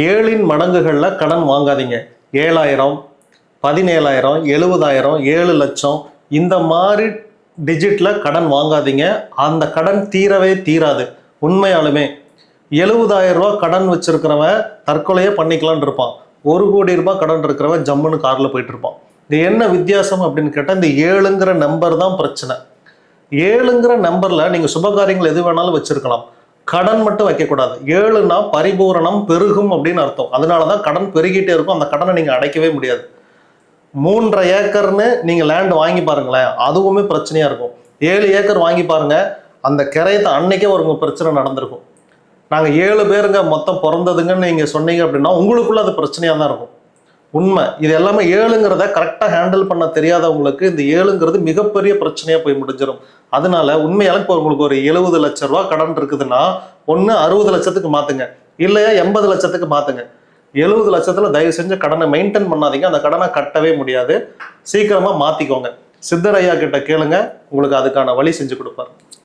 ஏழின் மடங்குகளில் கடன் வாங்காதீங்க. ஏழாயிரம் பதினேழாயிரம் எழுபதாயிரம் ஏழு லட்சம் இந்த மாதிரி டிஜிட்டில் கடன் வாங்காதீங்க. அந்த கடன் தீரவே தீராது. உண்மையாலுமே எழுபதாயிரம் ரூபா கடன் வச்சுருக்கிறவன் தற்கொலையே பண்ணிக்கலான் இருப்பான். ஒரு கோடி ரூபாய் கடன் இருக்கிறவன் ஜம்முன்னு காரில் போயிட்டு இருப்பான். இது என்ன வித்தியாசம் அப்படின்னு கேட்டால் இந்த ஏழுங்கிற நம்பர் தான் பிரச்சனை. ஏழுங்கிற நம்பரில் நீங்கள் சுபகாரியங்கள் எது வேணாலும் வச்சிருக்கலாம். கடன் மட்டும் வைக்கக்கூடாது. ஏழுனா பரிபூரணம் பெருகும் அப்படின்னு அர்த்தம். அதனால தான் கடன் பெருகிட்டே இருக்கும். அந்த கடனை நீங்கள் அடைக்கவே முடியாது. மூன்றரை ஏக்கர்னு நீங்கள் லேண்ட் வாங்கி பாருங்களேன். அதுவுமே பிரச்சனையாக இருக்கும். ஏழு ஏக்கர் வாங்கி பாருங்கள் அந்த கிரையத்தை அன்னைக்கே ஒரு பிரச்சனை நடந்திருக்கும். நாங்கள் ஏழு பேருங்க மொத்தம் பிறந்ததுங்கன்னு நீங்கள் சொன்னீங்க அப்படின்னா உங்களுக்குள்ள அது பிரச்சனையாக தான் இருக்கும். உண்மை. இது எல்லாமே ஏழுங்கிறத கரெக்டாக ஹேண்டில் பண்ண தெரியாதவங்களுக்கு இந்த ஏழுங்கிறது மிகப்பெரிய பிரச்சனையாக போய் முடிஞ்சிடும் அதனால உண்மையால இப்போ உங்களுக்கு ஒரு எழுபது லட்ச ரூபா கடன் இருக்குதுன்னா ஒன்று அறுபது லட்சத்துக்கு மாற்றுங்க இல்லையா எண்பது லட்சத்துக்கு மாற்றுங்க எழுபது லட்சத்தில் தயவு செஞ்சு கடனை மெயின்டைன் பண்ணாதீங்க. அந்த கடனை கட்டவே முடியாது. சீக்கிரமாக மாற்றிக்கோங்க சித்தரையா கிட்ட கேளுங்க. உங்களுக்கு அதுக்கான வழி செஞ்சு கொடுப்பாரு.